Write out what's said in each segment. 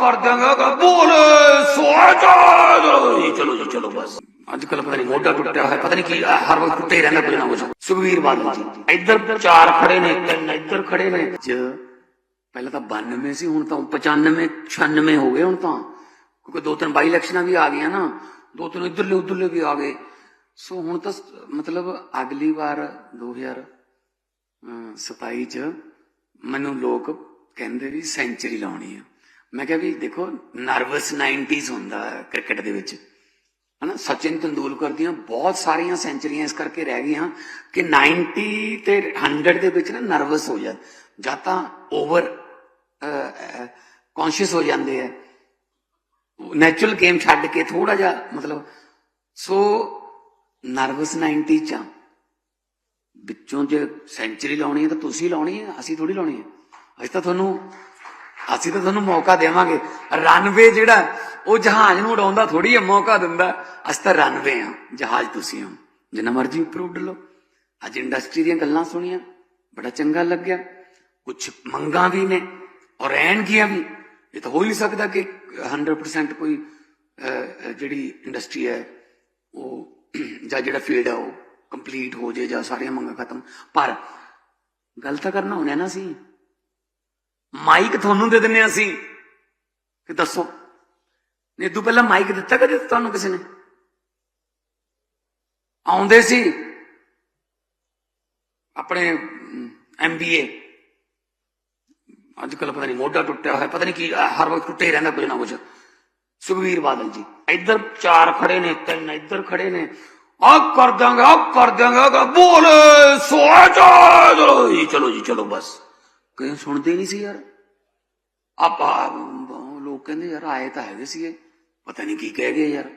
ਕਰ ਦਿਆਂਗਾ ਬੋਲੇ ਸੋਚਾ ਚਲੋ ਜੀ, ਚਲੋ, ਬਸ। ਅੱਜ ਕੱਲ ਪਤਾ ਨਹੀਂ ਮੋਢਾ ਟੁੱਟਿਆ ਹੋਇਆ, ਪਤਾ ਨਹੀਂ ਕੀ ਹਰ ਵਕਤ ਟੁੱਟੇ ਰਹਿੰਦਾ ਕੁਝ ਨਾ ਕੁਝ ਸੁਖਵੀਰ ਬਾਦਲ ਜੀ, ਇੱਧਰ ਚਾਰ ਖੜੇ ਨੇ, ਤਿੰਨ ਇੱਧਰ ਖੜੇ ਨੇ। ਚ ਪਹਿਲਾਂ ਤਾਂ 92 ਸੀ, ਹੁਣ ਤਾਂ 95 96 ਹੋ ਗਏ ਹੁਣ ਤਾਂ। ਕਿਉਂਕਿ ਦੋ ਤਿੰਨ ਬਾਈ ਇਲੈਕਸ਼ਨਾਂ ਵੀ ਆ ਗਈਆਂ ਨਾ, ਦੋ ਤਿੰਨ ਇੱਧਰਲੇ, ਉੱਧਰਲੇ ਵੀ ਆ ਗਏ। ਸੋ ਹੁਣ ਤਾਂ ਮਤਲਬ ਅਗਲੀ ਵਾਰ 2027 ਚ ਮੈਨੂੰ ਲੋਕ ਕਹਿੰਦੇ ਵੀ ਸੈਂਚਰੀ ਲਾਉਣੀ ਆ। ਮੈਂ ਕਿਹਾ ਵੀ ਦੇਖੋ ਨਰਵਸ 90s ਹੁੰਦਾ ਕ੍ਰਿਕਟ ਦੇ ਵਿੱਚ। ਹਨਾ, ਸਚਿਨ ਤੰਦੂਲਕਰ ਦੀਆਂ ਬਹੁਤ ਸਾਰੀਆਂ ਸੈਂਚਰੀਆਂ ਇਸ ਕਰਕੇ ਰਹਿ ਗਈਆਂ ਕਿ 90 ਤੇ 100 ਦੇ ਵਿੱਚ ਨਾ ਨਰਵਸ ਹੋ ਜਾਂਦੇ, ਜਾਂ ਤਾਂ ਓਵਰ ਕੌਨਸ਼ੀਅਸ ਹੋ ਜਾਂਦੇ ਆ। ਨੈਚੁਰਲ ਗੇਮ ਛੱਡ ਕੇ ਥੋੜਾ ਜਿਹਾ ਮਤਲਬ ਸੋ ਨਰਵਸ 90 ਚ ਵਿੱਚੋਂ ਜੇ ਸੈਂਚਰੀ ਲਾਉਣੀ ਹੈ ਤਾਂ ਤੁਸੀਂ ਲਾਉਣੀ ਹੈ, ਅਸੀਂ ਥੋੜੀ ਲਾਉਣੀ ਹੈ। ਅਸੀਂ ਤਾਂ ਤੁਹਾਨੂੰ ਅਸੀਂ ਤਾਂ ਤੁਹਾਨੂੰ ਮੌਕਾ ਦੇਵਾਂਗੇ। ਰਨਵੇ ਜਿਹੜਾ, ਉਹ ਜਹਾਜ਼ ਨੂੰ ਉਡਾਉਂਦਾ ਥੋੜੀ ਹੈ ਮੌਕਾ ਦਿੰਦਾ। ਅਸੀਂ ਤਾਂ ਰਨਵੇ ਆ ਜਹਾਜ਼ ਤੁਸੀਂ ਹੋ। ਜਿੰਨਾ ਮਰਜ਼ੀ ਉੱਪਰ ਉੱਡ ਲਓ। ਅੱਜ ਇੰਡਸਟਰੀ ਦੀਆਂ ਗੱਲਾਂ ਸੁਣੀਆਂ, ਬੜਾ ਚੰਗਾ ਲੱਗਿਆ। ਕੁਝ ਮੰਗਾਂ ਵੀ ਨੇ ਔਰ ਰਹਿਣਗੀਆਂ ਵੀ। ਇਹ ਤਾਂ ਹੋ ਹੀ ਨਹੀਂ ਸਕਦਾ ਕਿ 100% ਕੋਈ ਜਿਹੜੀ ਇੰਡਸਟਰੀ ਹੈ, ਉਹ ਜਾਂ ਜਿਹੜਾ ਫੀਲਡ ਹੈ ਉਹ ਕੰਪਲੀਟ ਹੋ ਜੇ ਜਾਂ ਸਾਰੀਆਂ ਮੰਗਾਂ ਖਤਮ। ਪਰ ਗੱਲ ਤਾਂ ਕਰਨਾ ਹੋਣਾ ਨਾ ਸੀ। ਮਾਈਕ ਤੁਹਾਨੂੰ ਦੇ ਦਿੰਨੇ ਅਸੀਂ। ਕਿ ਦੱਸੋ। ਨੇ ਤੂੰ ਪਹਿਲਾਂ ਮਾਈਕ ਦਿੱਤਾ ਕਦੇ ਤੁਹਾਨੂੰ ਕਿਸੇ ਨੇ? ਆਉਂਦੇ ਸੀ ਆਪਣੇ ਐਮਬੀਏ ਅੱਜ ਕੱਲ ਪਤਾ ਨਹੀਂ ਮੋਢਾ ਟੁੱਟਿਆ ਹੋਇਆ, ਪਤਾ ਨਹੀਂ ਕੀ ਹਰ ਵਕਤ ਟੁੱਟੇ ਰਹਿੰਦਾ ਕੁਝ ਨਾ ਕੁਝ। ਸੁਖਵੀਰ ਬਾਦਲ ਜੀ, ਇੱਧਰ ਚਾਰ ਖੜੇ ਨੇ, ਤਿੰਨ ਇੱਧਰ ਖੜੇ ਨੇ। ਆ ਕਰ ਦਾਂਗਾ ਆ ਕਰ ਦਾਂਗਾ ਬੋਲੇ ਸੋਚਾ ਚਲੋ ਜੀ ਚਲੋ ਜੀ, ਚਲੋ ਬਸ। ਕਈ ਸੁਣਦੇ ਨਹੀਂ ਸੀ ਯਾਰ। ਆਪਾਂ ਲੋਕ ਕਹਿੰਦੇ ਯਾਰ, ਆਏ ਤਾਂ ਹੈਗੇ ਸੀਗੇ, ਪਤਾ ਨਹੀਂ ਕੀ ਕਹਿ ਗਏ ਯਾਰ।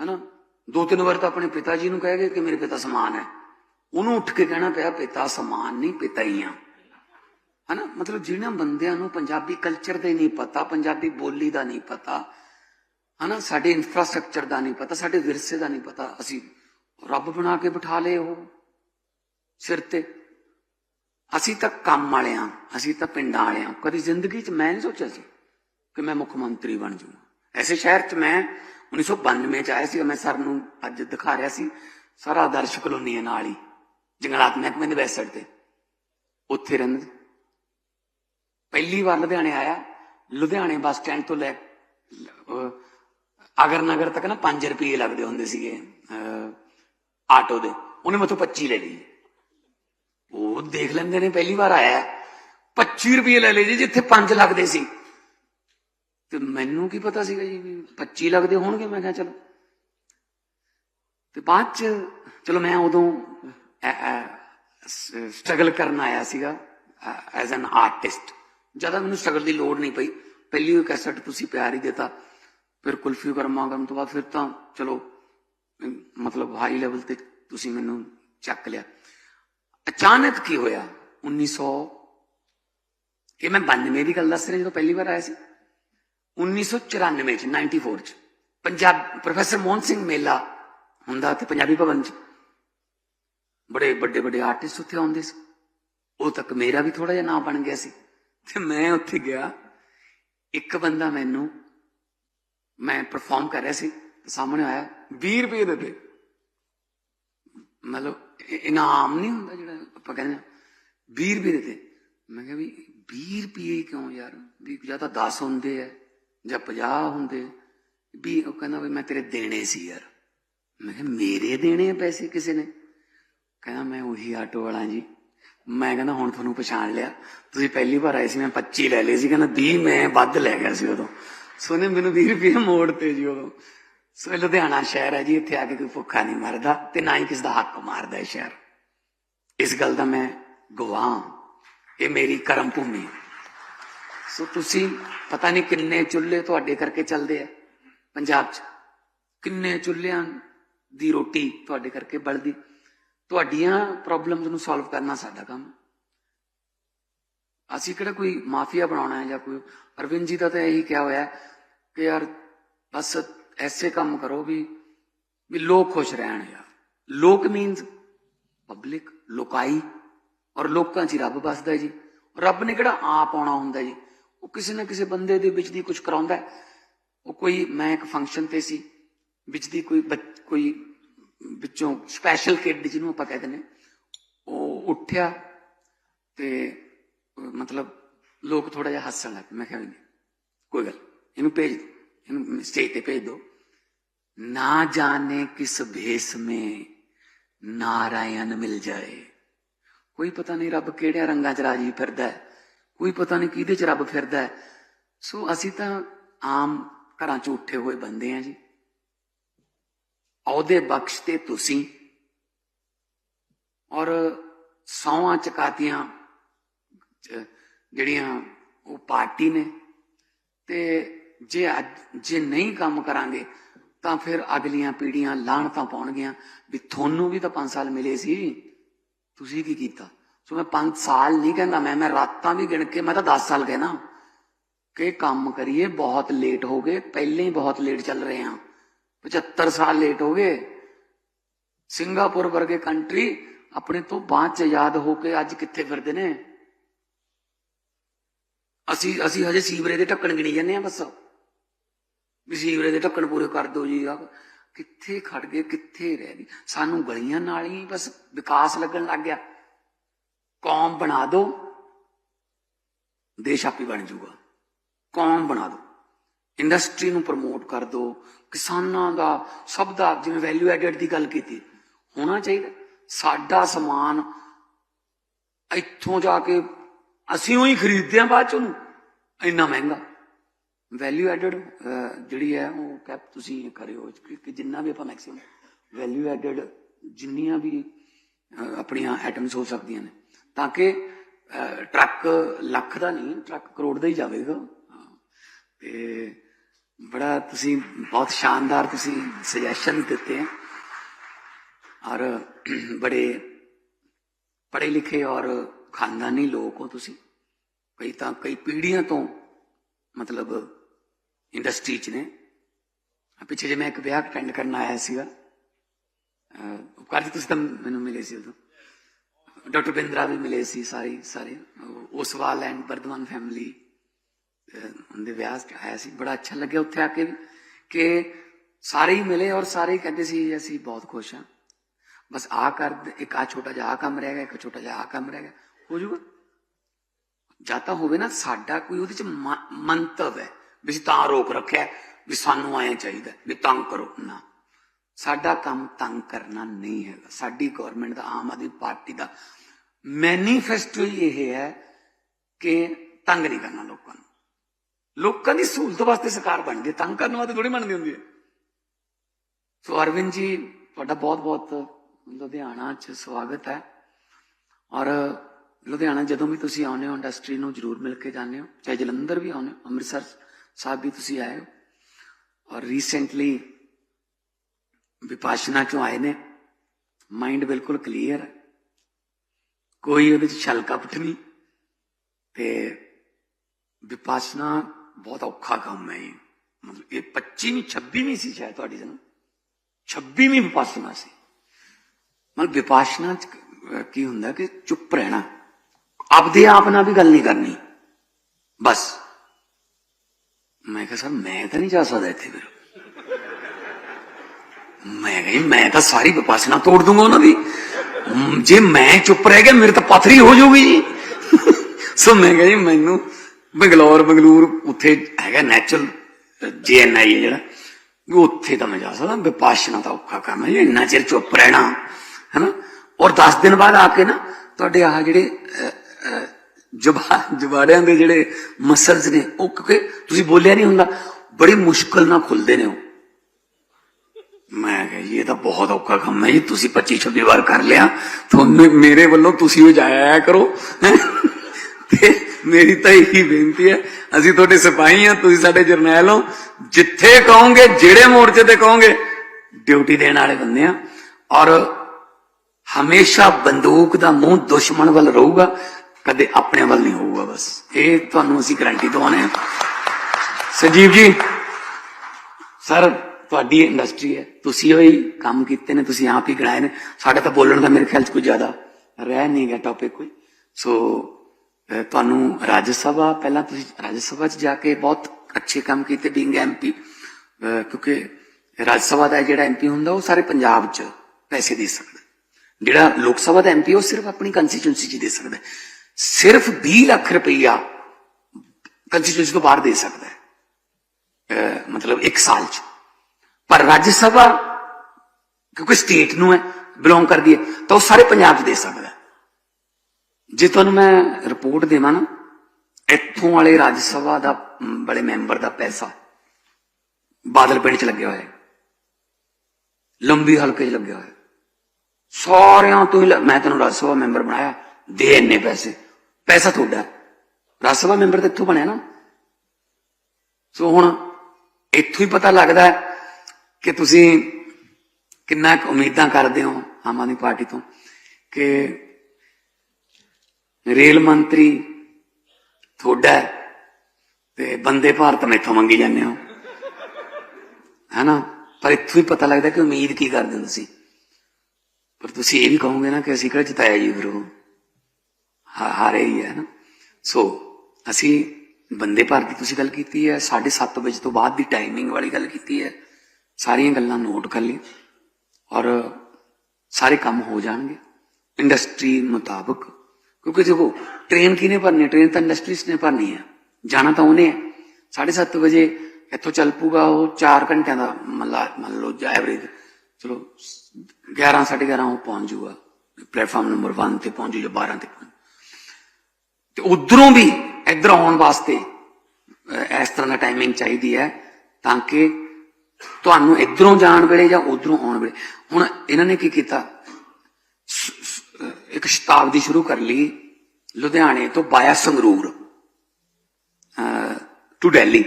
ਹੈਨਾ? ਦੋ ਤਿੰਨ ਵਾਰ ਤਾਂ ਆਪਣੇ ਪਿਤਾ ਜੀ ਨੂੰ ਕਹਿ ਗਏ ਕਿ ਮੇਰੇ ਪਿਤਾ ਸਮਾਨ ਹੈ। ਉਹਨੂੰ ਉੱਠ ਕੇ ਕਹਿਣਾ ਪਿਆ, ਪਿਤਾ ਸਮਾਨ ਨਹੀਂ, ਪਿਤਾ ਹੀ ਆ। ਹਨਾ? ਮਤਲਬ ਜਿਹਨਾਂ ਬੰਦਿਆਂ ਨੂੰ ਪੰਜਾਬੀ ਕਲਚਰ ਦੇ ਨਹੀਂ ਪਤਾ, ਪੰਜਾਬੀ ਬੋਲੀ ਦਾ ਨਹੀਂ ਪਤਾ, ਹਨਾ? ਸਾਡੇ ਇਨਫਰਾਸਟ੍ਰਕਚਰ ਦਾ ਨਹੀਂ ਪਤਾ, ਸਾਡੇ ਵਿਰਸੇ ਦਾ ਨਹੀਂ ਪਤਾ। ਅਸੀਂ ਰੱਬ ਬਣਾ ਕੇ ਬਿਠਾ ਲਏ ਉਹ ਸਿਰ ਤੇ। ਅਸੀਂ ਤਾਂ ਕੰਮ ਵਾਲੇ ਆ ਅਸੀਂ ਤਾਂ ਪਿੰਡਾਂ ਵਾਲਿਆਂ ਕਦੀ ਜ਼ਿੰਦਗੀ 'ਚ ਮੈਂ ਨਹੀਂ ਸੋਚਿਆ ਸੀ ਕਿ ਮੈਂ ਮੁੱਖ ਮੰਤਰੀ ਬਣ ਜਾਊਂਗਾ ਐਸੇ ਸ਼ਹਿਰ 'ਚ ਮੈਂ 1992 'ਚ ਆਇਆ ਸੀ ਮੈਂ ਸਰ ਨੂੰ ਅੱਜ ਦਿਖਾ ਰਿਹਾ ਸੀ ਸਾਰਾ ਆਦਰਸ਼ ਕਲੋਨੀ ਹੈ ਨਾਲ ਹੀ ਜੰਗਲਾਤ ਮਹਿਕਮੇ ਦੇ ਵੈਸਟ ਤੇ। ਉੱਥੇ ਰਹਿੰਦੇ ਪਹਿਲੀ ਵਾਰ ਲੁਧਿਆਣੇ ਆਇਆ ਲੁਧਿਆਣੇ ਬੱਸ ਸਟੈਂਡ ਤੋਂ ਲੈ ਅਹ, ਅਗਰ ਨਗਰ ਤੱਕ ਨਾ 5 ਰੁਪਏ ਲੱਗਦੇ ਹੁੰਦੇ ਸੀਗੇ ਅਹ, ਆਟੋ ਦੇ। ਉਹਨੇ ਮੈਥੋਂ 25 ਲੈ ਲਈ। ਉਹ ਦੇਖ ਲੈਂਦੇ ਨੇ, ਪਹਿਲੀ ਵਾਰ ਆਇਆ। 25 ਰੁਪਏ ਲੈ ਲਏ ਜੀ, ਜਿੱਥੇ 5 ਲੱਗਦੇ ਸੀ। ਤੇ ਮੈਨੂੰ ਕੀ ਪਤਾ ਸੀਗਾ ਜੀ 25 ਲੱਗਦੇ ਹੋਣਗੇ? ਮੈਂ ਕਿਹਾ, ਚਲੋ। ਤੇ ਬਾਅਦ ਚ, ਚਲੋ ਮੈਂ ਉਦੋਂ ਸਟਰਗਲ ਕਰਨ ਆਇਆ ਸੀਗਾ ਐਜ਼ ਐਨ ਆਰਟਿਸਟ ਜ਼ਿਆਦਾ ਮੈਨੂੰ ਸਟਰਗਲ ਦੀ ਲੋੜ ਨਹੀਂ ਪਈ। ਪਹਿਲੀ ਉਹ ਕੈਸਟ ਤੁਸੀਂ ਪਿਆਰ ਹੀ ਦਿੱਤਾ। ਫਿਰ ਕੁਲਫੀ ਕਰਮਾ ਕਰਨ ਤੋਂ ਬਾਅਦ ਫਿਰ ਤਾਂ, ਚਲੋ ਮਤਲਬ ਹਾਈ ਲੈਵਲ ਤੇ ਤੁਸੀਂ ਮੈਨੂੰ ਚੱਕ ਲਿਆ। ਅਚਾਨਕ ਕੀ ਹੋਇਆ? 1900 ਇਹ ਮੈਂ 92 ਦੀ ਗੱਲ ਦੱਸ ਰਿਹਾ ਜਦੋਂ ਪਹਿਲੀ ਵਾਰ ਆਇਆ ਸੀ। 1994 ਚ 94 ਚ। ਪੰਜਾਬ ਪ੍ਰੋਫੈਸਰ ਮੋਹਨ ਸਿੰਘ ਮੇਲਾ ਹੁੰਦਾ ਤੇ ਪੰਜਾਬੀ ਭਵਨ ਚ। ਬੜੇ ਵੱਡੇ ਵੱਡੇ ਆਰਟਿਸਟ ਉੱਥੇ ਆਉਂਦੇ ਸੀ। ਉਹ ਤੱਕ ਮੇਰਾ ਵੀ ਥੋੜਾ ਜਿਹਾ ਨਾਮ ਬਣ ਗਿਆ ਸੀ। ਤੇ ਮੈਂ ਉੱਥੇ ਗਿਆ। ਇੱਕ ਬੰਦਾ ਮੈਨੂੰ, ਮੈਂ ਪਰਫਾਰਮ ਕਰ ਰਿਹਾ ਸੀ। ਸਾਹਮਣੇ ਆਇਆ। 20 ਰੁਪਏ ਦੇ ਦੇ। ਮਤਲਬ ਇਨਾਮ ਨਹੀਂ ਹੁੰਦਾ ਜਿਹੜਾ ਆਪਾਂ ਕਹਿੰਦੇ 20 ਰੁਪਏ ਦੇ ਮੈਂ ਕਿਹਾ ਵੀ 20 ਰੁਪਏ ਕਿਉਂ ਯਾਰ? ਵੀ ਜਾਂ ਤਾਂ 10 ਹੁੰਦੇ ਆ, ਜਾਂ 50 ਹੁੰਦੇ ਵੀ ਉਹ ਕਹਿੰਦਾ ਵੀ ਮੈਂ ਤੇਰੇ ਦੇਣੇ ਸੀ ਯਾਰ। ਮੈਂ ਕਿਹਾ ਮੇਰੇ ਦੇਣੇ ਆ ਪੈਸੇ ਕਿਸੇ ਨੇ? ਕਹਿੰਦਾ ਮੈਂ ਉਹੀ ਆਟੋ ਵਾਲਾ ਜੀ। ਮੈਂ ਕਹਿੰਦਾ ਹੁਣ ਤੁਹਾਨੂੰ ਪਛਾਣ ਲਿਆ। ਤੁਸੀਂ ਪਹਿਲੀ ਵਾਰ ਆਏ ਸੀ, ਮੈਂ 25 ਲੈ ਲਏ ਸੀ। ਕਹਿੰਦਾ 20 ਮੈਂ ਵੱਧ ਲੈ ਗਿਆ ਸੀ ਉਦੋਂ। ਸੋ ਮੈਨੂੰ 20 ਰੁਪਏ ਮੋੜ ਤੇ ਜੀ ਉਦੋਂ। ਸੋ ਇਹ ਲੁਧਿਆਣਾ ਸ਼ਹਿਰ ਹੈ ਜੀ, ਇੱਥੇ ਆ ਕੇ ਕੋਈ ਭੁੱਖਾ ਨਹੀਂ ਮਰਦਾ ਤੇ ਨਾ ਹੀ ਕਿਸ ਦਾ ਹੱਕ ਮਾਰਦਾ ਇਹ ਸ਼ਹਿਰ। ਇਸ ਗੱਲ ਦਾ ਮੈਂ ਗਵਾਹ ਹਾਂ। ਇਹ ਮੇਰੀ ਕਰਮ ਭੂਮੀ ਸੋ ਤੁਸੀਂ ਪਤਾ ਨਹੀਂ ਕਿੰਨੇ ਚੁੱਲ੍ਹੇ ਤੁਹਾਡੇ ਕਰਕੇ ਚੱਲਦੇ ਆ ਪੰਜਾਬ 'ਚ। ਕਿੰਨੇ ਚੁੱਲ੍ਹਿਆਂ ਦੀ ਰੋਟੀ ਤੁਹਾਡੇ ਕਰਕੇ ਬਲਦੀ। ਤੁਹਾਡੀਆਂ ਪ੍ਰੋਬਲਮਸ ਨੂੰ ਸੋਲਵ ਕਰਨਾ ਸਾਡਾ ਕੰਮ। ਅਸੀਂ ਕਿਹੜਾ ਕੋਈ ਮਾਫੀਆ ਬਣਾਉਣਾ ਹੈ ਜਾਂ ਕੋਈ ਅਰਵਿੰਦ ਜੀ ਦਾ ਤਾਂ ਇਹੀ ਕਿਹਾ ਹੋਇਆ ਕਿ ਯਾਰ ਬਸ ਐਸੇ ਕੰਮ ਕਰੋ ਵੀ ਵੀ ਲੋਕ ਖੁਸ਼ ਰਹਿਣ ਯਾਰ। ਲੋਕ ਮੀਨਸ ਪਬਲਿਕ ਲੋਕਾਈ। ਔਰ ਲੋਕਾਂ 'ਚ ਹੀ ਰੱਬ ਵੱਸਦਾ ਜੀ। ਰੱਬ ਨੇ ਕਿਹੜਾ ਆਪ ਆਉਣਾ ਹੁੰਦਾ ਜੀ? ਉਹ ਕਿਸੇ ਨਾ ਕਿਸੇ ਬੰਦੇ ਦੇ ਵਿੱਚ ਦੀ ਕੁਝ ਕਰਾਉਂਦਾ। ਉਹ ਕੋਈ ਮੈਂ ਇੱਕ ਫੰਕਸ਼ਨ ਤੇ ਸੀ ਵਿੱਚ ਦੀ ਕੋਈ ਬੱਚ- ਕੋਈ ਵਿੱਚੋਂ ਸਪੈਸ਼ਲ ਕਿਡ ਜਿਹਨੂੰ ਆਪਾਂ ਕਹਿੰਦੇ ਨੇ ਉਹ ਉੱਠਿਆ ਤੇ ਮਤਲਬ ਲੋਕ ਥੋੜਾ ਜਿਹਾ ਹੱਸਣ ਲੱਗ ਪਏ। ਮੈਂ ਕਿਹਾ ਵੀ ਨਹੀਂ, ਕੋਈ ਗੱਲ ਇਹਨੂੰ ਭੇਜ ਦਿਓ। ਇਹਨੂੰ ਸਟੇਜ ਤੇ ਭੇਜ ਦਿਓ। ਨਾ ਜਾਣੇ ਕਿਸ में ਨਾਰਾਇਣ ਮਿਲ ਜਾਏ। ਕੋਈ ਪਤਾ ਨਹੀਂ ਰੱਬ ਕਿਹੜਿਆਂ ਰੰਗਾਂ 'ਚ ਰਾਜੀ ਫਿਰਦਾ ਹੈ। ਕੋਈ ਪਤਾ ਨਹੀਂ ਕਿਹਦੇ 'ਚ ਰੱਬ ਫਿਰਦਾ ਹੈ। ਸੋ ਅਸੀਂ ਤਾਂ ਆਮ ਘਰਾਂ 'ਚ ਉੱਠੇ ਹੋਏ ਬੰਦੇ ਆ ਜੀ। ਅਹੁਦੇ ਬਖਸ਼ ਤੇ ਤੁਸੀਂ। ਔਰ ਸੌਆਂ ਚਕਾਤੀਆਂ ਜਿਹੜੀਆਂ ਉਹ ਪਾਰਟੀ ਨੇ। ਤੇ ਜੇ ਅੱਜ, ਜੇ ਨਹੀਂ ਕੰਮ ਕਰਾਂਗੇ, ਤਾਂ ਫਿਰ ਅਗਲੀਆਂ ਪੀੜ੍ਹੀਆਂ ਲਾਹਣਤਾਂ ਪਾਉਣਗੀਆਂ ਵੀ ਤੁਹਾਨੂੰ ਵੀ ਤਾਂ 5 ਸਾਲ ਮਿਲੇ ਸੀ। ਤੁਸੀਂ ਕੀ ਕੀਤਾ? ਸੋ ਮੈਂ 5 ਸਾਲ ਨਹੀਂ ਕਹਿੰਦਾ, ਮੈਂ ਮੈਂ ਰਾਤਾਂ ਵੀ ਗਿਣ ਕੇ, ਮੈਂ ਤਾਂ 10 ਸਾਲ ਕਹਿਣਾ ਕਿ ਕੰਮ ਕਰੀਏ, ਬਹੁਤ ਲੇਟ ਹੋ ਗਏ, ਪਹਿਲੇ ਹੀ ਬਹੁਤ ਲੇਟ ਚੱਲ ਰਹੇ ਹਾਂ। 75 ਸਾਲ ਲੇਟ ਹੋ ਗਏ। ਸਿੰਗਾਪੁਰ ਵਰਗੇ ਕੰਟਰੀ ਆਪਣੇ ਤੋਂ ਬਾਅਦ ਚ ਯਾਦ ਹੋ ਕੇ ਅੱਜ ਕਿੱਥੇ ਫਿਰਦੇ ਨੇ? ਅਸੀਂ ਅਸੀਂ ਹਜੇ ਸੀਵਰੇ ਦੇ ਢੱਕਣ ਗਿਣੀ ਜਾਂਦੇ ਆ ਬਸ। ਵੀ ਸੀਵਰੇ ਦੇ ਢੱਕਣ ਪੂਰੇ ਕਰ ਦਿਓ ਜੀ ਆ ਕਿੱਥੇ ਖੜ ਗਏ, ਕਿੱਥੇ ਰਹਿ ਗਏ? ਸਾਨੂੰ ਗਲੀਆਂ ਨਾਲ ਹੀ ਬਸ ਵਿਕਾਸ ਲੱਗਣ ਲੱਗ ਗਿਆ। ਕੌਮ ਬਣਾ ਦਿਓ। ਦੇਸ਼ ਆਪੀ ਬਣ ਜਾਊਗਾ। ਕੌਮ ਬਣਾ ਦਿਓ। ਇੰਡਸਟਰੀ ਨੂੰ ਪ੍ਰਮੋਟ ਕਰ ਦਿਓ। ਕਿਸਾਨਾਂ ਦਾ, ਸਭ ਦਾ ਜਿਵੇਂ ਵੈਲਿਊ ਐਡਡ ਦੀ ਗੱਲ ਕੀਤੀ, ਹੋਣਾ ਚਾਹੀਦਾ। ਸਾਡਾ ਸਮਾਨ ਇੱਥੋਂ ਜਾ ਕੇ ਅਸੀਂ ਉਹੀ ਖਰੀਦਦੇ ਹਾਂ ਬਾਅਦ ਚ ਉਹਨੂੰ। ਇੰਨਾ ਮਹਿੰਗਾ। ਵੈਲਿਊ ਐਡਡ ਜਿਹੜੀ ਹੈ, ਉਹ ਕੈਪ ਤੁਸੀਂ ਕਰਿਓ, ਕਿ ਜਿੰਨਾ ਵੀ ਆਪਾਂ ਮੈਕਸਿਮਮ ਵੈਲਿਊ ਐਡਡ ਜਿੰਨੀਆਂ ਵੀ ਆਪਣੀਆਂ ਆਈਟਮਸ ਹੋ ਸਕਦੀਆਂ ਨੇ। ਤਾਂ ਕਿ ਟਰੱਕ ਲੱਖ ਦਾ ਨਹੀਂ ਟਰੱਕ ਕਰੋੜ ਦਾ ਹੀ ਜਾਵੇਗਾ। ਤੇ ਬੜਾ ਤੁਸੀਂ ਬਹੁਤ ਸ਼ਾਨਦਾਰ ਤੁਸੀਂ ਸੁਜੈਸ਼ਨ ਦਿੱਤੇ ਹੈ ਔਰ ਬੜੇ ਪੜ੍ਹੇ ਲਿਖੇ ਔਰ ਖਾਨਦਾਨੀ ਲੋਕ ਹੋ ਤੁਸੀਂ। ਕਈ ਤਾਂ, ਕਈ ਪੀੜ੍ਹੀਆਂ ਤੋਂ ਮਤਲਬ ਇੰਡਸਟਰੀ 'ਚ ਨੇ। ਪਿੱਛੇ ਜੇ ਮੈਂ ਇੱਕ ਵਿਆਹ ਅਟੈਂਡ ਕਰਨ ਆਇਆ ਸੀਗਾ। ਅਹ ਉਪਕਾਰ ਜੀ ਤੁਸੀਂ ਤਾਂ ਮੈਨੂੰ ਮਿਲੇ ਸੀ ਉਦੋਂ। ਡਾਕਟਰ ਬਿੰਦਰਾ ਵੀ ਮਿਲੇ ਸੀ ਸਾਰੇ ਸਾਰੇ। ਉਹ- ਉਸਵਾਲ ਐਂਡ ਬਰਦਵਾਨ ਫੈਮਿਲੀ ਉਹਦੇ ਵਿਆਹ 'ਚ ਆਇਆ ਸੀ। ਬੜਾ ਅੱਛਾ ਲੱਗਿਆ ਉੱਥੇ ਆ ਕੇ ਵੀ ਕਿ ਸਾਰੇ ਹੀ ਮਿਲੇ ਔਰ ਸਾਰੇ ਹੀ ਕਹਿੰਦੇ ਸੀ, ਅਸੀਂ ਬਹੁਤ ਖੁਸ਼ ਹਾਂ। ਬਸ ਆ ਕਰ ਇੱਕ ਆ ਛੋਟਾ ਜਿਹਾ ਆਹ ਕੰਮ ਰਹਿ ਗਿਆ, ਇੱਕ ਛੋਟਾ ਜਿਹਾ ਆਹ ਕੰਮ ਰਹਿ ਗਿਆ। ਹੋ ਜਾਊਗਾ ਜਾਂ ਤਾਂ ਹੋਵੇ ਨਾ ਸਾਡਾ ਕੋਈ ਉਹਦੇ ਚ ਮੰਤਵ ਹੈ। ਵੀ ਅਸੀਂ ਤਾਂ ਰੋਕ ਰੱਖਿਆ ਵੀ ਸਾਨੂੰ ਆਇਆ ਚਾਹੀਦਾ ਵੀ ਤੰਗ ਕਰੋ। ਨਾ। ਸਾਡਾ ਕੰਮ ਤੰਗ ਕਰਨਾ ਨਹੀਂ ਹੈਗਾ। ਸਾਡੀ ਗਵਰਨਮੈਂਟ ਦਾ, ਆਮ ਆਦਮੀ ਪਾਰਟੀ ਦਾ ਮੈਨੀਫੈਸਟੋ ਹੀ ਇਹ ਹੈ ਕਿ ਤੰਗ ਨਹੀਂ ਕਰਨਾ ਲੋਕਾਂ ਨੂੰ। ਲੋਕਾਂ ਦੀ ਸਹੂਲਤ ਵਾਸਤੇ ਸਰਕਾਰ ਬਣਦੀ ਹੈ ਤੰਗ ਕਰਨ ਵਾਸਤੇ ਥੋੜੀ ਬਣਦੀ ਹੁੰਦੀ ਹੈ। ਸੋ ਅਰਵਿੰਦ ਜੀ, ਤੁਹਾਡਾ ਬਹੁਤ ਬਹੁਤ ਲੁਧਿਆਣਾ 'ਚ ਸਵਾਗਤ ਹੈ। ਔਰ ਲੁਧਿਆਣਾ ਜਦੋਂ ਵੀ ਤੁਸੀਂ ਆਉਂਦੇ ਹੋ ਇੰਡਸਟਰੀ ਨੂੰ ਜਰੂਰ ਮਿਲ ਕੇ ਜਾਂਦੇ ਹੋ, ਚਾਹੇ ਜਲੰਧਰ ਵੀ ਆਉਂਦੇ ਹੋ, ਅੰਮ੍ਰਿਤਸਰ ਸਾਹਿਬ ਵੀ ਤੁਸੀਂ ਆਏ ਹੋ ਔਰ ਰੀਸੈਂਟਲੀ ਵਿਪਾਸ਼ਨਾ ਚੋਂ ਆਏ ਨੇ ਮਾਈਂਡ ਬਿਲਕੁਲ ਕਲੀਅਰ ਹੈ ਕੋਈ ਉਹਦੇ ਚ ਛਲਕਾ ਨਹੀਂ ਤੇ ਵਿਪਾਸ਼ਨਾ ਬਹੁਤ ਔਖਾ ਕੰਮ ਹੈ ਇਹ ਮਤਲਬ ਇਹ 25ਵੀਂ 26ਵੀਂ ਸੀ ਸ਼ਾਇਦ ਤੁਹਾਡੀ ਜਨਮ 26ਵੀਂ ਵਿਪਾਸ਼ਨਾ ਸੀ ਮਤਲਬ ਵਿਪਾਸ਼ਨਾ ਚ ਅਹ, ਕੀ ਹੁੰਦਾ ਕਿ ਚੁੱਪ ਰਹਿਣਾ ਆਪਦੇ ਆਪ ਨਾਲ ਵੀ ਗੱਲ ਨਹੀਂ ਕਰਨੀ ਬਸ ਮੈਂ ਕਿਹਾ ਸਰ ਮੈਂ ਤਾਂ ਨਹੀਂ ਜਾ ਸਕਦਾ ਇੱਥੇ ਫਿਰ ਮੈਂ ਕਹੀ ਮੈਂ ਤਾਂ ਸਾਰੀ ਵਿਪਾਸ਼ਨਾ ਤੋੜ ਦੂੰਗਾ ਉਹਨਾਂ ਦੀ ਮ, ਜੇ ਮੈਂ ਚੁੱਪ ਰਹਿ ਗਿਆ ਮੇਰੇ ਤਾਂ ਪਥਰੀ ਹੋ ਜਾਊਗੀ ਜੀ ਸੋ ਮੈਂ ਕਿਹਾ ਜੀ ਮੈਨੂੰ ਬੰਗਲੌਰ ਬੰਗਲੂਰ ਉੱਥੇ ਹੈਗਾ ਨੈਚੁਰਲ ਜੀਐਨਆਈ ਜਿਹੜਾ ਵੀ ਉੱਥੇ ਤਾਂ ਮੈਂ ਜਾ ਸਕਦਾ ਵਿਪਾਸ਼ਨਾ ਤਾਂ ਔਖਾ ਕੰਮ ਹੈ ਜੀ ਇੰਨਾ ਚਿਰ ਚੁੱਪ ਰਹਿਣਾ ਹੈਨਾ ਔਰ 10 ਦਿਨ ਬਾਅਦ ਆ ਕੇ ਨਾ ਤੁਹਾਡੇ ਆਹ ਜਿਹੜੇ ਅਹ, ਅਹ, ਜੁਬਾ ਜੁਬਾੜਿਆਂ ਦੇ ਜਿਹੜੇ ਮਸਲਸ ਨੇ, ਉਹ ਕਿਉਂਕਿ ਤੁਸੀਂ ਬੋਲਿਆ ਨਹੀਂ ਹੁੰਦਾ, ਬੜੀ ਮੁਸ਼ਕਲ ਨਾਲ ਖੁੱਲਦੇ ਨੇ ਉਹ। ਮੈਂ ਕਿਹਾ ਜੀ, ਇਹ ਤਾਂ ਬਹੁਤ ਔਖਾ ਕੰਮ ਹੈ ਜੀ, ਤੁਸੀਂ 25 26 ਵਾਰ ਕਰ ਲਿਆ, ਤੁਹਾਨੂੰ ਮੇਰੇ ਵੱਲੋਂ ਤੁਸੀਂ ਉਹ ਜਾਇਆ ਕਰੋ ਤੇ ਮੇਰੀ ਤਾਂ ਇਹੀ ਬੇਨਤੀ ਹੈ, ਅਸੀਂ ਤੁਹਾਡੇ ਸਿਪਾਹੀ ਹਾਂ, ਤੁਸੀਂ ਸਾਡੇ ਜਰਨੈਲ ਹੋ, ਜਿੱਥੇ ਕਹੋਗੇ, ਜਿਹੜੇ ਮੋਰਚੇ ਤੇ ਕਹੋਗੇ, ਡਿਊਟੀ ਦੇਣ ਵਾਲੇ ਬੰਦੇ ਆ। ਔਰ ਹਮੇਸ਼ਾ ਬੰਦੂਕ ਦਾ ਮੂੰਹ ਦੁਸ਼ਮਣ ਵੱਲ ਰਹੂਗਾ ਕਦੇ ਆਪਣੇ ਵੱਲ ਨਹੀਂ ਹੋਊਗਾ ਬਸ। ਇਹ ਤੁਹਾਨੂੰ ਅਸੀਂ ਗਾਰੰਟੀ ਦਵਾਉਂਦੇ ਆ। ਸੰਜੀਵ ਜੀ, ਸਰ, ਤੁਹਾਡੀ ਇੰਡਸਟਰੀ ਹੈ। ਤੁਸੀਂ ਹੋਈ ਕੰਮ ਕੀਤੇ ਨੇ, ਤੁਸੀਂ ਆਪ ਹੀ ਗਣਾਏ ਨੇ। ਸਾਡੇ ਤਾਂ ਬੋਲਣ ਦਾ ਮੇਰੇ ਖਿਆਲ ਚ ਕੋਈ ਜ਼ਿਆਦਾ ਰਹਿ ਨਹੀਂ ਗਿਆ ਟੌਪਿਕ ਕੋਈ। ਸੋ ਤੁਹਾਨੂੰ ਰਾਜ ਸਭਾ ਪਹਿਲਾਂ ਤੁਸੀਂ ਰਾਜ ਸਭਾ 'ਚ ਜਾ ਕੇ ਬਹੁਤ ਅੱਛੇ ਕੰਮ ਕੀਤੇ ਬੀਇੰਗ ਐਮਪੀ ਕਿਉਂਕਿ ਰਾਜ ਸਭਾ ਦਾ ਜਿਹੜਾ ਐਮਪੀ ਹੁੰਦਾ, ਉਹ ਸਾਰੇ ਪੰਜਾਬ 'ਚ ਪੈਸੇ ਦੇ ਸਕਦਾ। ਜਿਹੜਾ ਲੋਕ ਸਭਾ ਦਾ ਐਮਪੀ ਉਹ ਸਿਰਫ ਆਪਣੀ ਕੰਸਟੀਚੁਐਂਸੀ 'ਚ ਦੇ ਸਕਦਾ। ਸਿਰਫ 20 ਲੱਖ ਰੁਪਈਆ ਕੰਸਟੀਚੁਐਂਸੀ ਤੋਂ ਬਾਹਰ ਦੇ ਸਕਦਾ ਹੈ। ਮਤਲਬ 1 ਸਾਲ 'ਚ। ਪਰ ਰਾਜ ਸਭਾ ਕਿਉਂਕਿ ਸਟੇਟ ਨੂੰ ਹੈ ਬਿਲੋਂਗ ਕਰਦੀ ਹੈ ਤਾਂ ਉਹ ਸਾਰੇ ਪੰਜਾਬ 'ਚ ਦੇ ਸਕਦਾ ਜੇ ਤੁਹਾਨੂੰ ਮੈਂ ਰਿਪੋਰਟ ਦੇਵਾਂ ਨਾ ਇੱਥੋਂ ਵਾਲੇ ਰਾਜ ਸਭਾ ਦਾ ਮ, ਬੜੇ ਮੈਂਬਰ ਦਾ ਪੈਸਾ ਬਾਦਲ ਪਿੰਡ 'ਚ ਲੱਗਿਆ ਹੋਇਆ ਹੈ। ਲੰਬੀ ਹਲਕੇ 'ਚ ਲੱਗਿਆ ਹੋਇਆ ਸਾਰਿਆਂ ਤੋਂ ਹੀ ਮੈਂ ਤੈਨੂੰ ਰਾਜ ਸਭਾ ਮੈਂਬਰ ਬਣਾਇਆ ਦੇ ਇੰਨੇ ਪੈਸੇ। ਪੈਸਾ ਤੁਹਾਡਾ ਰਾਜ ਸਭਾ ਮੈਂਬਰ ਤਾਂ ਇੱਥੋਂ ਬਣਿਆ ਨਾ। ਸੋ ਹੁਣ ਇੱਥੋਂ ਹੀ ਪਤਾ ਲੱਗਦਾ ਕਿ ਤੁਸੀਂ ਕਿੰਨਾ ਕੁ ਉਮੀਦਾਂ ਕਰਦੇ ਹੋ ਆਮ ਆਦਮੀ ਪਾਰਟੀ ਤੋਂ ਕਿ ਰੇਲ ਮੰਤਰੀ ਤੁਹਾਡਾ ਤੇ ਬੰਦੇ ਭਾਰਤ ਮੈਥੋਂ ਮੰਗੀ ਜਾਂਦੇ ਹੋ। ਹੈਨਾ? ਪਰ ਇੱਥੋਂ ਹੀ ਪਤਾ ਲੱਗਦਾ ਕਿ ਉਮੀਦ ਕੀ ਕਰਦੇ ਹੋ ਤੁਸੀਂ। ਪਰ ਤੁਸੀਂ ਇਹ ਵੀ ਕਹੋਗੇ ਨਾ ਕਿ ਅਸੀਂ ਕਿਹੜਾ ਜਿਤਾਇਆ ਜੀ ਫਿਰ ਉਹ। ਹਾਰੇ ਹੀ ਹੈ ਨਾ। ਸੋ, ਅਸੀਂ ਬੰਦੇ ਭਾਰਤ ਦੀ ਤੁਸੀਂ ਗੱਲ ਕੀਤੀ ਹੈ 7:30 ਵਜੇ ਤੋਂ ਬਾਅਦ ਦੀ ਟਾਈਮਿੰਗ ਵਾਲੀ ਗੱਲ ਕੀਤੀ ਹੈ। ਸਾਰੀਆਂ ਗੱਲਾਂ ਨੋਟ ਕਰ ਲਈ ਔਰ ਸਾਰੇ ਕੰਮ ਹੋ ਜਾਣਗੇ। ਇੰਡਸਟਰੀ ਮੁਤਾਬਕ, ਕਿਉਂਕਿ ਦੇਖੋ ਟ੍ਰੇਨ ਕਿਨੇ ਭਰਨੀ ਟ੍ਰੇਨ ਤਾਂ ਇੰਡਸਟਰੀਜ਼ ਨੇ ਭਰਨੀ ਹੈ। ਜਾਣਾ ਤਾਂ ਉਹਨੇ ਹੈ। 7:30 ਵਜੇ ਇੱਥੋਂ ਚੱਲ ਪੂਗਾ ਉਹ 4 ਘੰਟਿਆਂ ਦਾ ਮਤਲਬ ਮੰਨ ਲਓ ਐਵਰੇਜ ਚਲੋ 11 11:30 ਉਹ ਪਹੁੰਚ ਜੂਗਾ। ਪਲੇਟਫਾਰਮ ਨੰਬਰ 1 ਤੇ ਪਹੁੰਚ ਜਾਊ ਜਾਂ 12 ਤੇ ਤੇ ਉਧਰੋਂ ਵੀ ਇੱਧਰ ਆਉਣ ਵਾਸਤੇ ਇਸ ਤਰ੍ਹਾਂ ਦਾ ਟਾਈਮਿੰਗ ਚਾਹੀਦੀ ਹੈ ਤਾਂ ਕਿ ਤੁਹਾਨੂੰ ਇੱਧਰੋਂ ਜਾਣ ਵੇਲੇ ਜਾਂ ਉਧਰੋਂ ਆਉਣ ਵੇਲੇ। ਹੁਣ ਇਹਨਾਂ ਨੇ ਕੀ ਕੀਤਾ? ਇੱਕ ਸ਼ਤਾਬਦੀ ਸ਼ੁਰੂ ਕਰ ਲਈ ਲੁਧਿਆਣੇ ਤੋਂ ਬਾਇਆ ਸੰਗਰੂਰ ਟੂ ਦਿੱਲੀ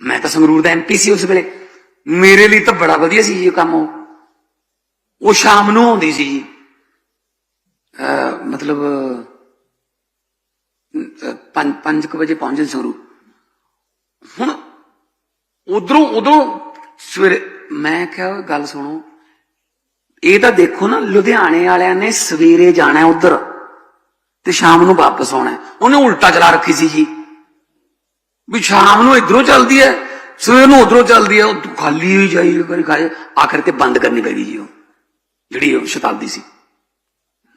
ਮੈਂ ਤਾਂ ਸੰਗਰੂਰ ਦਾ ਐਮਪੀ ਸੀ ਉਸ ਵੇਲੇ। ਮੇਰੇ ਲਈ ਤਾਂ ਬੜਾ ਵਧੀਆ ਸੀ ਇਹ ਕੰਮ ਉਹ। ਉਹ ਸ਼ਾਮ ਨੂੰ ਆਉਂਦੀ ਸੀ ਜੀ। ਅਹ ਮਤਲਬ 5 ਵਜੇ ਪਹੁੰਚੇ ਸੰਗਰੂਰ ਹੁਣ ਉਧਰੋਂ ਉਧਰੋਂ ਸਵੇਰੇ ਮੈਂ ਕਿਹਾ, ਗੱਲ ਸੁਣੋ। ਇਹ ਤਾਂ ਦੇਖੋ ਨਾ, ਲੁਧਿਆਣੇ ਵਾਲਿਆਂ ਨੇ ਸਵੇਰੇ ਜਾਣਾ ਉਧਰ ਤੇ ਸ਼ਾਮ ਨੂੰ ਵਾਪਸ ਆਉਣਾ। ਉਹਨੇ ਉਲਟਾ ਚਲਾ ਰੱਖੀ ਸੀ ਜੀ। ਵੀ ਸ਼ਾਮ ਨੂੰ ਇਧਰੋਂ ਚੱਲਦੀ ਹੈ, ਸਵੇਰ ਨੂੰ ਉਧਰੋਂ ਚੱਲਦੀ ਹੈ, ਉਹ ਖਾਲੀ ਹੋਈ ਜਾਈ ਕਰੀ ਖਾਏ ਆਖਰ ਤੇ ਬੰਦ ਕਰਨੀ ਪੈ ਗਈ ਜੀ ਉਹ, ਜਿਹੜੀ ਉਹ ਸ਼ਤਾਬਦੀ ਸੀ।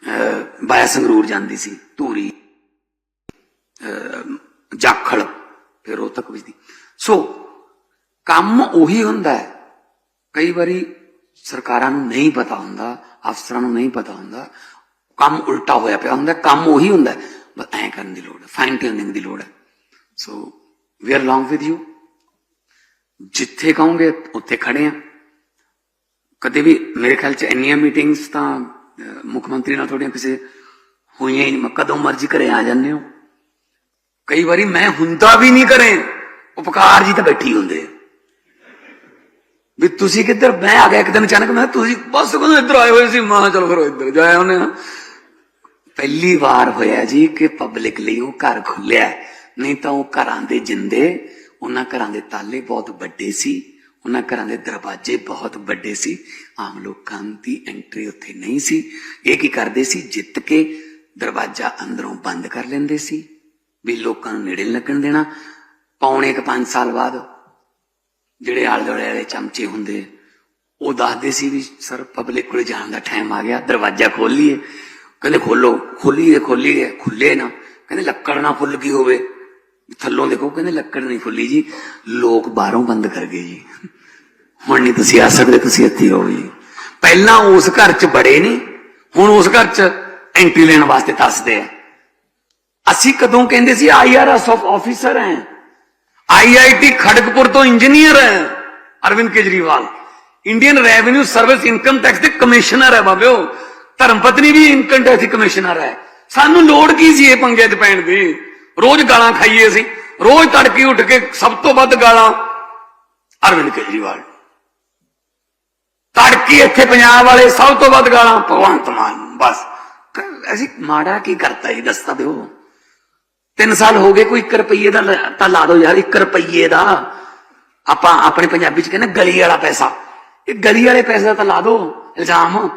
ਅਹ ਬਾਇਆ ਸੰਗਰੂਰ ਜਾਂਦੀ ਸੀ, ਧੂਰੀ। ਜਾਖਲ, ਫਿਰ ਉਹ ਤੱਕ ਵਜਦੀ ਸੋ, ਕੰਮ ਉਹੀ ਹੁੰਦਾ ਹੈ। ਕਈ ਵਾਰੀ ਸਰਕਾਰਾਂ ਨੂੰ ਨਹੀਂ ਪਤਾ ਹੁੰਦਾ, ਅਫਸਰਾਂ ਨੂੰ ਨਹੀਂ ਪਤਾ ਹੁੰਦਾ, ਕੰਮ ਉਲਟਾ ਹੋਇਆ ਪਿਆ ਹੁੰਦਾ, ਕੰਮ ਉਹੀ ਹੁੰਦਾ ਬਸ ਐਂ ਕਰਨ ਦੀ ਲੋੜ ਹੈ ਫਾਈਨ ਟਿਊਨਿੰਗ ਦੀ ਲੋੜ ਹੈ। So we are long with you ਜਿੱਥੇ ਕਹੋਗੇ, ਉੱਥੇ ਖੜੇ ਆ ਕਦੇ ਵੀ ਮੇਰੇ ਖਿਆਲ ਚ ਇੰਨੀਆਂ ਮੀਟਿੰਗਸ ਤਾਂ ਮੁੱਖ ਮੰਤਰੀ ਨਾਲ ਤੁਹਾਡੀਆਂ ਕਿਸੇ ਹੋਈਆਂ ਹੀ ਨਹੀਂ। ਕਦੋਂ ਮਰਜ਼ੀ ਘਰੇ ਆ ਜਾਂਦੇ ਹੋ। ਕਈ ਵਾਰੀ ਮੈਂ ਹੁੰਦਾ ਵੀ ਨਹੀਂ ਕਰੇ, ਉਪਕਾਰ ਜੀ ਤਾਂ ਬੈਠੀ ਹੁੰਦੇ ਵੀ ਤੁਸੀਂ ਕਿੱਧਰ, ਮੈਂ ਆ ਗਿਆ ਇੱਕ ਦਿਨ ਅਚਾਨਕ, ਮੈਂ ਕਿਹਾ ਤੁਸੀਂ ਬਸ ਕਦੋਂ ਇੱਧਰ ਆਏ ਹੋਏ ਸੀ। ਮਾਂ ਚਲੋ ਫਿਰ ਇੱਧਰ ਜਾਇਆ ਉਹਨੇ। ਪਹਿਲੀ ਵਾਰ ਹੋਇਆ ਜੀ ਕਿ ਪਬਲਿਕ ਲਈ ਉਹ ਘਰ ਖੁੱਲਿਆ। ਨਹੀਂ ਤਾਂ ਉਹ ਘਰਾਂ ਦੇ ਜਿੰਦੇ, ਉਹਨਾਂ ਘਰਾਂ ਦੇ ਤਾਲੇ ਬਹੁਤ ਵੱਡੇ ਸੀ। ਉਹਨਾਂ ਘਰਾਂ ਦੇ ਦਰਵਾਜ਼ੇ ਬਹੁਤ ਵੱਡੇ ਸੀ। ਆਮ ਲੋਕਾਂ ਦੀ ਐਂਟਰੀ ਉੱਥੇ ਨਹੀਂ ਸੀ। ਇਹ ਕੀ ਕਰਦੇ ਸੀ? ਜਿੱਤ ਕੇ ਦਰਵਾਜ਼ਾ ਅੰਦਰੋਂ ਬੰਦ ਕਰ ਲੈਂਦੇ ਸੀ। ਵੀ ਲੋਕਾਂ ਨੂੰ ਨੇੜੇ ਨੀ ਲੱਗਣ ਦੇਣਾ। ਪੌਣੇ ਕੁ 5 ਸਾਲ ਬਾਅਦ ਜਿਹੜੇ ਆਲੇ ਦੁਆਲੇ ਵਾਲੇ ਚਮਚੇ ਹੁੰਦੇ, ਉਹ ਦੱਸਦੇ ਸੀ ਵੀ ਸਰ ਪਬਲਿਕ ਕੋਲ ਜਾਣ ਦਾ ਟਾਈਮ ਆ ਗਿਆ, ਦਰਵਾਜ਼ਾ ਖੋਲ ਲਈਏ। ਕਹਿੰਦੇ ਖੋਲੋ ਖੋਲੀਏ ਖੋਲੀਏ ਖੁੱਲੇ ਨਾ। ਕਹਿੰਦੇ ਲੱਕੜ ਨਾ ਫੁੱਲ ਗਈ ਹੋਵੇ? ਥੱਲੋਂ ਦੇਖੋ, ਕਹਿੰਦੇ ਲੱਕੜ ਨਹੀਂ ਫੁੱਲੀ ਜੀ, ਲੋਕ ਬਾਹਰੋਂ ਬੰਦ ਕਰ ਗਏ ਜੀ। ਹੁਣ ਨਹੀਂ ਤੁਸੀਂ ਆ ਸਕਦੇ, ਤੁਸੀਂ ਇੱਥੇ ਹੋ ਜੀ। ਪਹਿਲਾਂ ਉਸ ਘਰ 'ਚ ਬੜੇ ਨਹੀਂ ਹੁਣ ਉਸ ਘਰ 'ਚ ਐਂਟਰੀ ਲੈਣ ਵਾਸਤੇ ਦੱਸਦੇ ਆ। ਅਸੀਂ ਕਦੋਂ ਕਹਿੰਦੇ ਸੀ ਆਈਆਰਐਸ ਆਫ ਆਫੀਸਰ ਹੈ। ਆਈਆਈਟੀ ਖੜਕਪੁਰ ਤੋਂ ਇੰਜੀਨੀਅਰ ਹੈ, Arvind Kejriwal. Indian Revenue Service income tax ਦੇ ਕਮਿਸ਼ਨਰ ਹੈ ਬਾਬਿਓ। ਧਰਮ ਪਤਨੀ ਵੀ ਇਨਕਮ ਟੈਕਸ ਦੀ ਕਮਿਸ਼ਨਰ ਹੈ। ਸਾਨੂੰ ਲੋੜ ਕੀ ਸੀ ਇਹ ਪੰਗੇ ਤੇ ਪੈਣ ਦੀ? ਰੋਜ਼ ਗਾਲਾਂ ਖਾਈਏ ਸੀ ਰੋਜ਼ ਤੜਕੀ ਉੱਠ ਕੇ ਸਭ ਤੋਂ ਵੱਧ ਗਾਲਾਂ ਅਰਵਿੰਦ ਕੇਜਰੀਵਾਲ। ਤੜਕੇ ਇੱਥੇ ਪੰਜਾਬ ਵਾਲੇ ਸਭ ਤੋਂ ਵੱਧ ਗਾਲਾਂ ਭਗਵੰਤ ਮਾਨ। ਬਸ। ਅਸੀਂ ਮਾੜਾ ਕੀ ਕਰਤਾ ਇਹ ਦੱਸਤਾ ਦਿਓ। ਤਿੰਨ ਸਾਲ ਹੋ ਗਏ ਕੋਈ 1 ਰੁਪਈਏ ਦਾ ਤਾਂ ਲਾ ਦਿਓ ਯਾਰ 1 ਰੁਪਈਏ ਦਾ। ਆਪਾਂ ਆਪਣੇ ਪੰਜਾਬੀ ਚ ਕਹਿੰਦੇ ਗਲੀ ਵਾਲਾ ਪੈਸਾ। ਇਹ ਗਲੀ ਵਾਲੇ ਪੈਸੇ ਦਾ ਤਾਂ ਲਾ ਦਿਓ ਇਲਜ਼ਾਮ।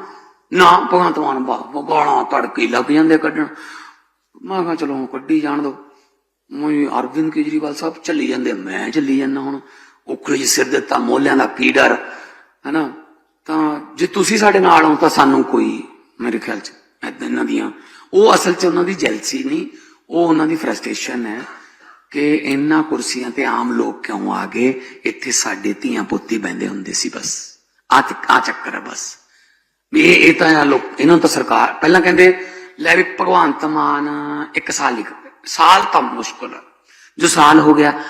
ਨਾ ਭਗਵੰਤ ਮਾਨ ਬਾਬਾ ਗਾਲਾਂ ਤੜਕੇ ਲੱਗ ਜਾਂਦੇ ਕੱਢਣ। ਮੈਂ ਕਿਹਾ ਚਲੋ ਕੱਢੀ ਜਾਣ ਦੋ। ਮੈਂ ਅਰਵਿੰਦ ਕੇਜਰੀਵਾਲ ਸਾਹਿਬ ਚੱਲੀ ਜਾਂਦੇ ਮੈਂ ਚੱਲੀ ਜਾਂਦਾ ਹੁਣ। ਉਖਲੇ ਜੀ ਸਿਰ ਦਿੱਤਾ ਮੋਲਿਆਂ ਦਾ ਕੀ ਡਰ, ਹੈਨਾ? ਤਾਂ ਜੇ ਤੁਸੀਂ ਸਾਡੇ ਨਾਲ ਹੋ ਤਾਂ ਸਾਨੂੰ ਕੋਈ, ਮੇਰੇ ਖਿਆਲ ਚ, ਏਦਾਂ ਇਹਨਾਂ ਦੀਆਂ। ਉਹ ਅਸਲ ਚ ਉਹਨਾਂ ਦੀ ਜੈਲਸੀ ਨਹੀਂ ਉਹ ਉਹਨਾਂ ਦੀ ਫਰਸਟ੍ਰੇਸ਼ਨ ਹੈ ਕਿ ਇਹਨਾਂ ਕੁਰਸੀਆਂ ਤੇ ਆਮ ਲੋਕ ਕਿਉਂ ਆ ਗਏ? ਇੱਥੇ ਸਾਡੇ ਧੀਆਂ ਪੁੱਤੀ ਬੈੰਦੇ ਹੁੰਦੇ ਸੀ ਬਸ। ਆ ਆ ਚੱਕਰ ਹੈ ਬਸ। ਵੀ ਇਹ ਤਾਂ ਆ ਲੋਕ, ਇਹਨਾਂ ਨੂੰ ਤਾਂ ਸਰਕਾਰ, ਪਹਿਲਾਂ ਕਹਿੰਦੇ, ਲੈ ਵੀ ਭਗਵੰਤ ਮਾਨ ਇੱਕ ਸਾਲ ਲਿਖ ਸਾਲ ਤਾਂ ਮੁਸ਼ਕਲ ਹੈ ਜੋ ਸਾਲ ਹੋ ਗਿਆ,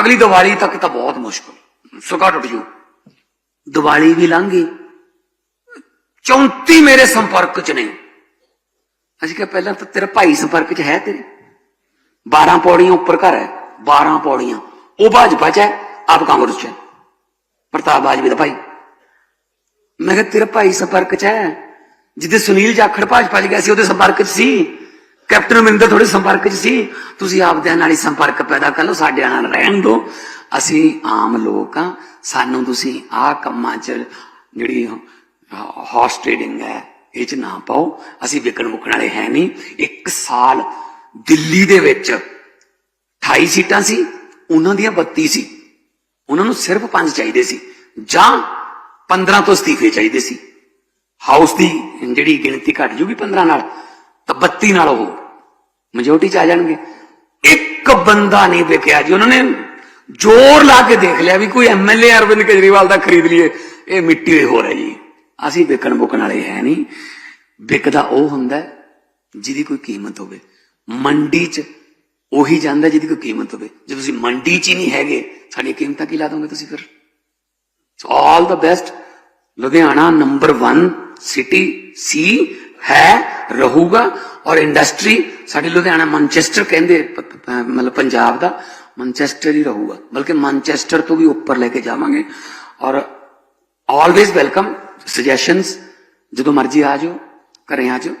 ਅਗਲੀ ਦੀਵਾਲੀ ਤੱਕ ਤਾਂ ਬਹੁਤ ਮੁਸ਼ਕਲ। ਸੁਕਾ ਟੁੱਟ ਜੂ। ਦੀਵਾਲੀ ਵੀ ਲੰਘ ਗਈ। 34 ਮੇਰੇ ਸੰਪਰਕ ਚ ਨੇ ਅਸੀਂ ਕਿਹਾ ਪਹਿਲਾਂ ਤਾਂ ਤੇਰਾ ਭਾਈ ਸੰਪਰਕ ਚ ਹੈ ਤੇਰੇ? 12 ਪੌੜੀਆਂ ਉੱਪਰ ਘਰ ਹੈ 12 ਪੌੜੀਆਂ। ਉਹ ਭਾਜਪਾ ਚ ਹੈ ਆਪ ਕਾਂਗਰਸ ਚ ਹੈ ਪ੍ਰਤਾਪ ਬਾਜਵੇ ਦਾ ਭਾਈ। ਮੈਂ ਕਿਹਾ ਤੇਰਾ ਭਾਈ ਸੰਪਰਕ ਚ ਹੈ। ਜਿੱਦੇ ਸੁਨੀਲ ਜਾਖੜ ਭਾਜਪਾ ਚ ਗਿਆ ਸੀ, ਉਹਦੇ ਸੰਪਰਕ ਚ ਸੀ। ਕੈਪਟਨ ਅਮਰਿੰਦਰ ਥੋੜੇ ਸੰਪਰਕ ਚ ਸੀ। ਤੁਸੀਂ ਆਪਦਿਆਂ ਨਾਲ ਹੀ ਸੰਪਰਕ ਪੈਦਾ ਕਰ ਲਓ, ਸਾਡੇ ਨਾਲ ਰਹਿਣ ਦਿਓ। ਅਸੀਂ ਆਮ ਲੋਕ ਆ ਸਾਨੂੰ ਤੁਸੀਂ ਆਹ ਕੰਮਾਂ ਚ ਜਿਹੜੀ ਹਾਰਸ ਟ੍ਰੇਡਿੰਗ ਹੈ ਇਹ ਚ ਨਾ ਪਾਓ। ਅਸੀਂ ਵਿਕਣ ਮੁਕਣ ਵਾਲੇ ਹੈ ਨਹੀਂ। ਇੱਕ ਸਾਲ ਦਿੱਲੀ ਦੇ ਵਿੱਚ 28 ਸੀਟਾਂ ਸੀ, ਉਹਨਾਂ ਦੀਆਂ 32 ਸੀ। ਉਹਨਾਂ ਨੂੰ ਸਿਰਫ 5 ਚਾਹੀਦੇ ਸੀ ਜਾਂ 15 ਤੋਂ ਅਸਤੀਫੇ ਚਾਹੀਦੇ ਸੀ। ਹਾਊਸ ਦੀ ਜਿਹੜੀ ਗਿਣਤੀ ਘਟ ਜੂਗੀ 15 ਨਾਲ, ਤਾਂ 32 ਨਾਲ ਉਹ ਮੈਜੋਰਟੀ ਚ ਆ ਜਾਣਗੇ। ਇੱਕ ਬੰਦਾ ਨਹੀਂ ਵਿਕਿਆ ਜੀ। ਉਹਨਾਂ ਨੇ ਜ਼ੋਰ ਲਾ ਕੇ ਦੇਖ ਲਿਆ ਵੀ ਕੋਈ ਐਮਐਲਏ ਅਰਵਿੰਦ ਕੇਜਰੀਵਾਲ ਦਾ ਖਰੀਦ ਲਈਏ। ਇਹ ਮਿੱਟੀ ਦੇ ਹੋ ਰਿਹਾ ਜੀ। ਅਸੀਂ ਵਿਕਣ ਬੁਕਣ ਵਾਲੇ ਹੈ ਨਹੀਂ। ਵਿਕਦਾ ਉਹ ਹੁੰਦਾ ਜਿਹਦੀ ਕੋਈ ਕੀਮਤ ਹੋਵੇ। ਮੰਡੀ 'ਚ ਉਹੀ ਜਾਂਦਾ ਜਿਹਦੀ ਕੋਈ ਕੀਮਤ ਹੋਵੇ। ਜੇ ਤੁਸੀਂ ਮੰਡੀ 'ਚ ਹੀ ਨਹੀਂ ਹੈਗੇ, ਸਾਡੀਆਂ ਕੀਮਤਾਂ ਕੀ ਲਾ ਦੋਗੇ ਤੁਸੀਂ ਫਿਰ? So all the best Ludhiana number 1 city ਸੀ ਹੈ, ਰਹੂਗਾ। ਔਰ ਇੰਡਸਟਰੀ ਸਾਡੇ ਲੁਧਿਆਣਾ ਮੈਨਚੈਸਟਰ ਕਹਿੰਦੇ ਮਤਲਬ ਪੰਜਾਬ ਦਾ ਮੈਨਚੈਸਟਰ ਹੀ ਰਹੂਗਾ। ਬਲਕਿ ਮੈਨਚੈਸਟਰ ਤੋਂ ਵੀ ਉੱਪਰ ਲੈ ਕੇ ਜਾਵਾਂਗੇ। ਔਰ ਆਲਵੇਜ਼ ਵੈਲਕਮ ਸੁਜੈਸ਼ਨਸ ਜਦੋਂ ਮਰਜ਼ੀ ਆ ਜਾਓ ਘਰੇ ਆ ਜਾਓ।